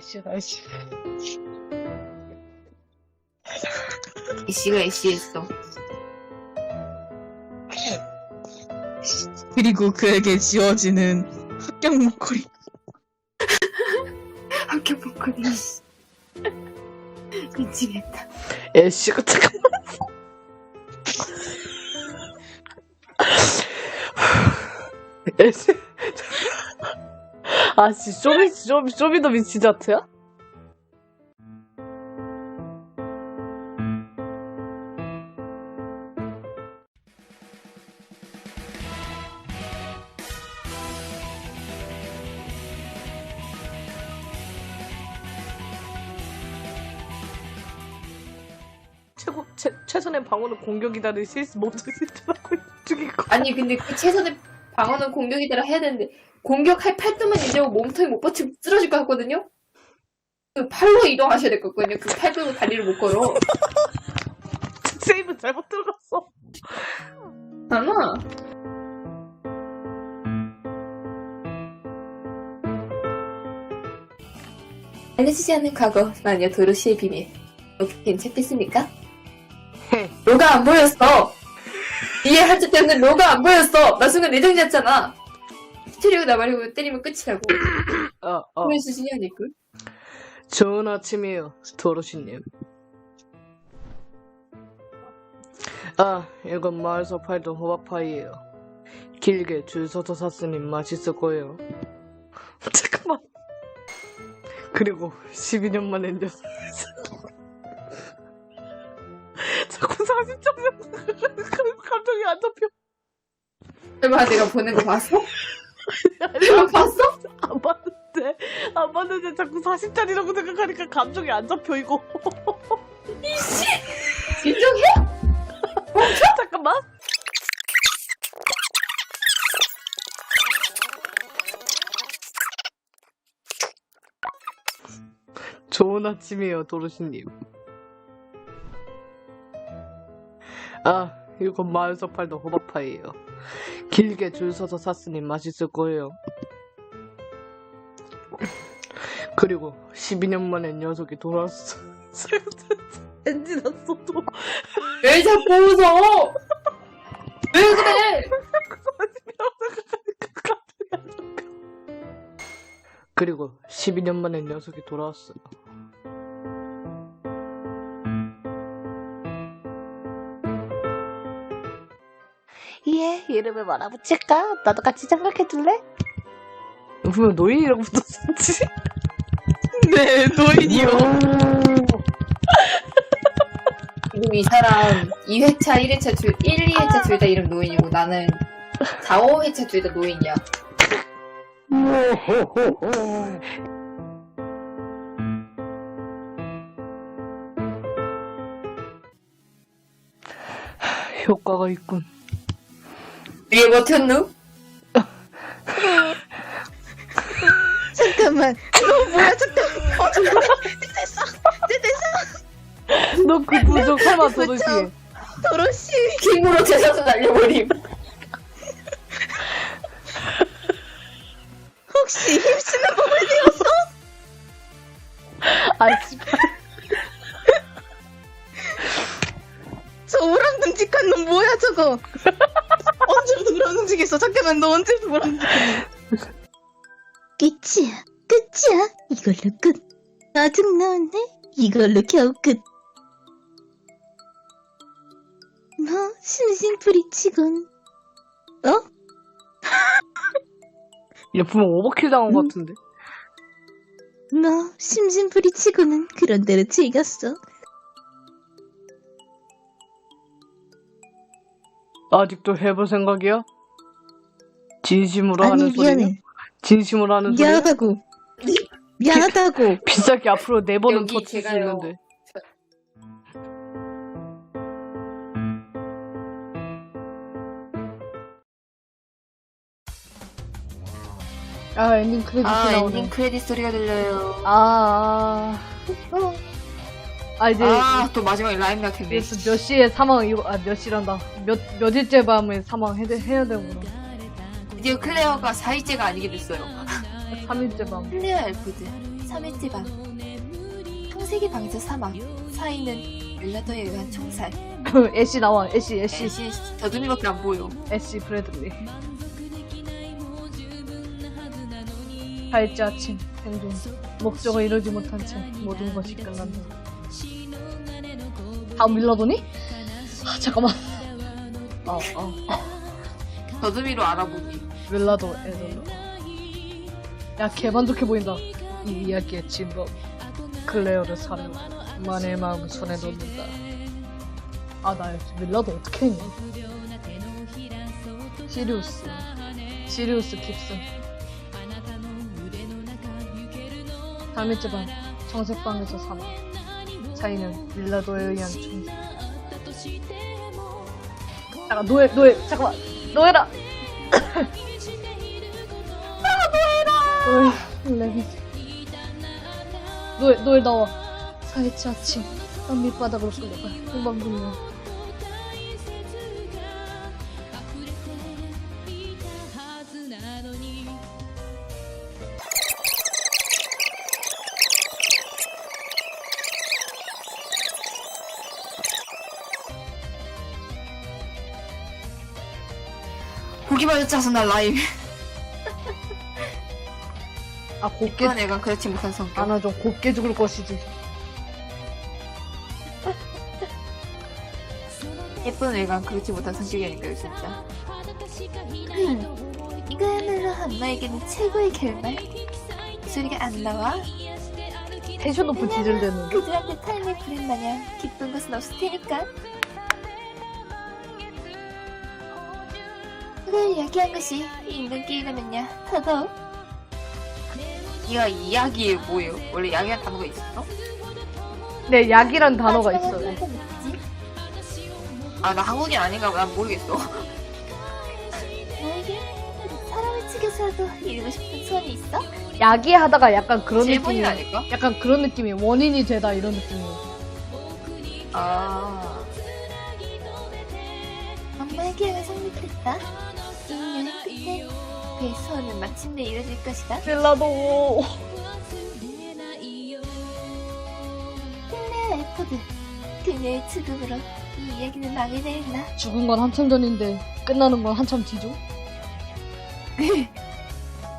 애쉬야, 애쉬. 애쉬가 애쉬했어. 그리고 그에게 지워지는 합격 목걸이. 학교 복권이. 미치겠다. 애쉬가 잠깐만. 애쉬. 아 씨, 쇼미, 쇼미, 쇼미더 미치자트야? 최고, 최, 최선의 방어는 공격이다는 실수 실수하고 죽일 거. 아니 근데 그 최선의 방어는 공격이더라 해야 되는데 공격할 팔뚝만 유지하고 몸통이 못 버티고 쓰러질 것 같거든요? 그 팔로 이동하셔야 될 것 같거든요. 그팔 들고 다리를 못 걸어. 세이브 잘못 들어갔어. 아마 알려지지 않는 과거 마녀 도로시의 비밀 어떻게 괜찮겠습니까? 로가 안 보였어 이해할 줄 때문에 로가 안 보였어 나 순간 내정이었잖아 스트리오 나발이고 때리면 끝이라고 어, 어. 그런 수준이 아닐걸? 좋은 아침이에요, 도로시님. 아, 이건 마을에서 팔던 호박파이예요. 길게 줄 서서 샀으니 맛있을 거예요. 잠깐만. 그리고 12년 만에 녀석. 자꾸 40점 감정이 안 잡혀. 설마 내가 보는 거 봤어? 내가 봤어? 안 봤는데, 안 봤는데 자꾸 40짜리라고 생각하니까 감정이 안 잡혀, 이거. 진정해? 잠깐만. 좋은 아침이에요, 도로시님. 아, 이건 마을에서 팔던 호박파이예요. 길게 줄 서서 샀으니 맛있을 거예요. 그리고 12년 만에 녀석이 돌아왔어. 엔진 났어도. 왜 자꾸 웃어? 왜 그래? 그리고 12년 만에 녀석이 돌아왔어요. 이름을 뭐라 붙일까? 나도 같이 생각해 줄래? 분명 노인이라고 붙었었지? 네, 노인이요. 지금 이 사람 2회차, 1회차 둘, 1, 2회차 둘 다 이름 노인이고 나는 4, 5회차 둘 다 노인이야. 효과가 있군. 위에 버텼누? 잠깐만. 너 뭐야, 잠깐만. 어, 잠깐만. 됐어. 됐어. 너 그 부족 설마 도로시. 도로시. 킹으로 제사도 날려버림. 혹시 힘쓰는 법을 배웠어? 아, 씨. 저 우랑듬직한 놈 뭐야, 저거? 언제부터 우랑듬직했어? 잠깐만, 너 언제부터 우랑듬직했니? 끝이야, 끝이야. 이걸로 끝. 아직 나왔네? 이걸로 겨우 끝. 너 심심풀이 치곤. 어? 얘 분명 오버킬 당한 것 같은데. 너 심심풀이 치고는 그런 대로 즐겼어. 아직도 해볼 생각이야? 진심으로 하는 아니, 소리야? 미안해. 진심으로 하는 소리야? 미안하다고. 미안하다고. 비싸게 앞으로 네 번은 여기 더칠수 제가요. 있는데. 아 엔딩 크레딧이 아, 나오네. 엔딩 크레딧 소리가 들려요. 아, 아. 아 이제 아, 또 마지막에 라임 낙했네. 이제 또몇 시에 사망 이거 아몇 시란다. 몇 몇일째 밤에 사망해야 해야 되구나. 드디어 클레어가 4일째가 아니게 됐어요. 3일째 밤. 클레어 엘프드 3일째 밤 청색이 방자 사망 사인은 멜라더에 의한 총살 애쉬 나와, 애쉬, 애쉬, 애쉬 더듬이밖에 안 보여 애쉬 브래들리. 발자 아침, 생존. 목적을 이루지 못한 채 모든 것이 끝난다. 다음 밀라도니? 아, 잠깐만. 어, 어. 더듬이로 알아보니 밀라도 에돌로. 야, 개만족해 보인다. 이 이야기의 진범. 클레어를 사려고 만의 마음을 손에 놓는다. 아, 나 밀라도 어떻게 했냐? 시리우스. 시리우스 깁슨. 3일째 밤, 정색방에서 사망. 차이는 밀라도에 의한 총살. 잠깐, 노예, 노예, 잠깐만. 노예라! 노예, 레미. 노예, 노예 나와. 사이치 아침, 난 밑바닥으로 끌려가. 후방불명. 보기만 해도 짜증 나 라임 아, 곱게, 그런 애가 그렇지 못한 성격 안 하죠. 곱게 죽을 것이지. 예쁜 애가 그렇지 못한 성격이니까요 진짜 이거야말로 엄마에게는 최고의 결말 소리가 안 나와 텐션 높은 지질되는. 그들한테 타임을 부린 마냥 기쁜 것은 없을 테니까 그걸 이야기한 것이 인간끼리라면야 더더욱 네가 이야기에 뭐예요? 원래 이야기한 단어가 있었어? 네, 약이란 단어가 마지막으로 있어요. 아 나 한국인 아닌가 봐. 난 모르겠어 너에게 사람을 죽여서라도 이루고 싶은 소원이 있어? 야기 하다가 약간 그런 느낌이 아닐까? 약간 그런 느낌이 원인이 되다 이런 느낌이에요. 아 엄마의 계획을 성립했다. 그의 소원은 마침내 이뤄질 것이다. 빌라도 클레어 에포드. 그녀의 죽음으로 이 이야기는 망이 내렸나? 죽은 건 한참 전인데 끝나는 건 한참 뒤죠.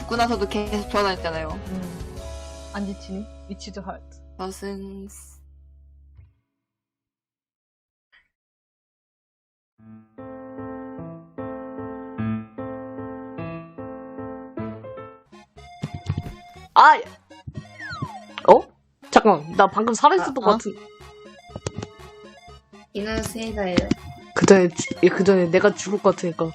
듣고 나서도 계속 돌아다녔잖아요 음. 안 지치니? 위치드 하트. 저승 아! 어? 잠깐만, 나 방금 살아있었던 아, 것 어? 같은. 이는 스이다예요 그 전에, 주- 예, 그 전에 내가 죽을 것 같으니까. 어?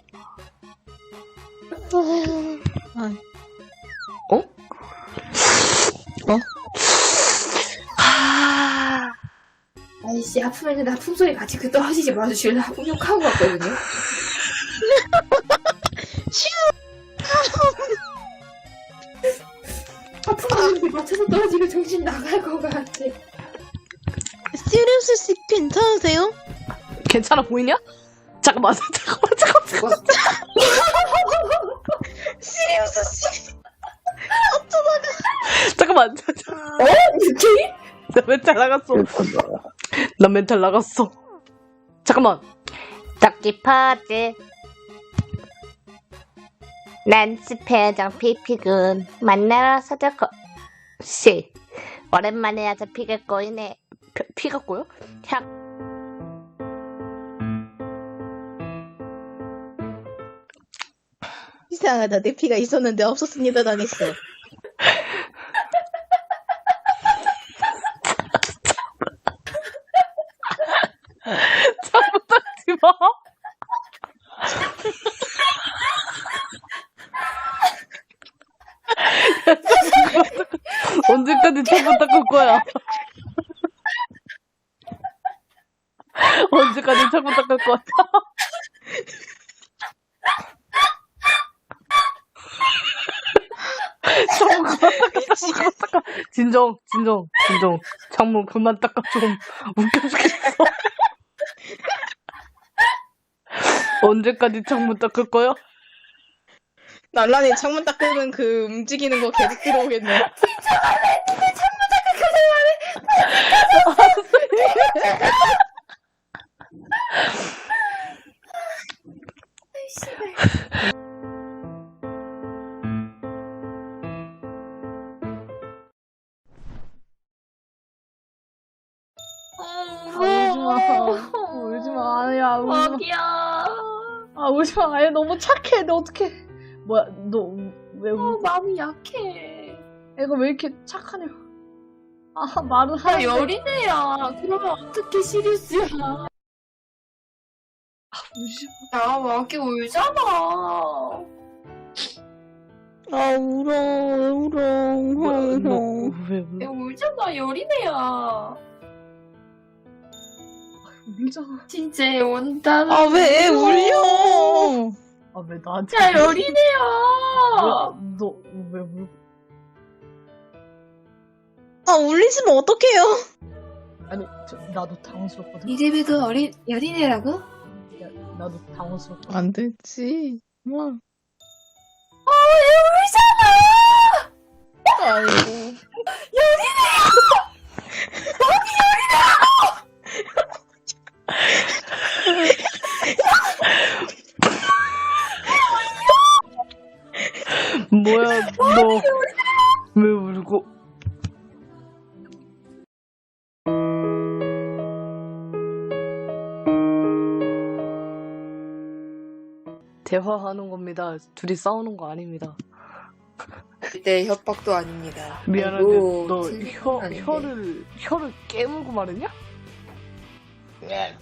어? 하... 아이씨 아프면 나 품소리 같이 그 떨어지지 말아주실래? 폭력하고 왔거든요 정신 나갈 것 같아 시리우스 씨 괜찮으세요? 괜찮아 보이냐? 잠깐만, 잠깐만, 잠깐만. 죽었어 시리우스 씨 잠깐만. 어? 이렇게? 나 멘탈 나갔어. 나 멘탈 나갔어. 잠깐만. 떡지 퍼즈 난스 패장 피피군 만나러 서들거 씨 오랜만에 아주 피가 꼬이네 피, 피가 꼬여? 혀 이상하다. 내 피가 있었는데 없었습니다. 당했어 언제까지 잘못 닦을 거야? 언제까지 잘못 닦을 거야? 창문 그만 닦아, 닦아. 진정, 진정, 진정. 창문 그만 닦아, 좀. 웃겨 죽겠어. 언제까지 창문 닦을 거야? 날란이 창문 닦으면 그 움직이는 거 계속 들어오겠네. 아, 울지마. 울지 마. 아니야, 울지마. 먹이야. 아, 울지 마. 아니, 너무 착해. 너 어떡해. 뭐야, 너, 왜, 어, 울, 마음이 약해. 애가 왜 이렇게 착하냐. 아, 말은 나 하는데. 열이네야. 그러면 어떻게 시리우스야? 울지마. 야, 마기 울잖아. 아 울어 왜 울어 뭐야, 형 너, 형. 왜, 야, 왜, 울잖아. 열이네야. 울잖아. 진짜 애 온다. 아왜 울려? 아, 왜 나한테. 진짜 그래? 열이네야. 왜, 너, 왜 울, 아 울리시면 어떡해요? 아니, 저, 나도 당황스럽거든. 이제배도 어린 여린애라고? 야, 나도 당황스럽거든. 안 되지. 뭐. 아이고. 뭐야, 너. 왜 울고. 대화하는 겁니다. 둘이 싸우는 거 아닙니다. 네 협박도 아닙니다. 미안한데, 아이고, 너 혀. 혀를, 혀를 깨물고 말했냐? 네.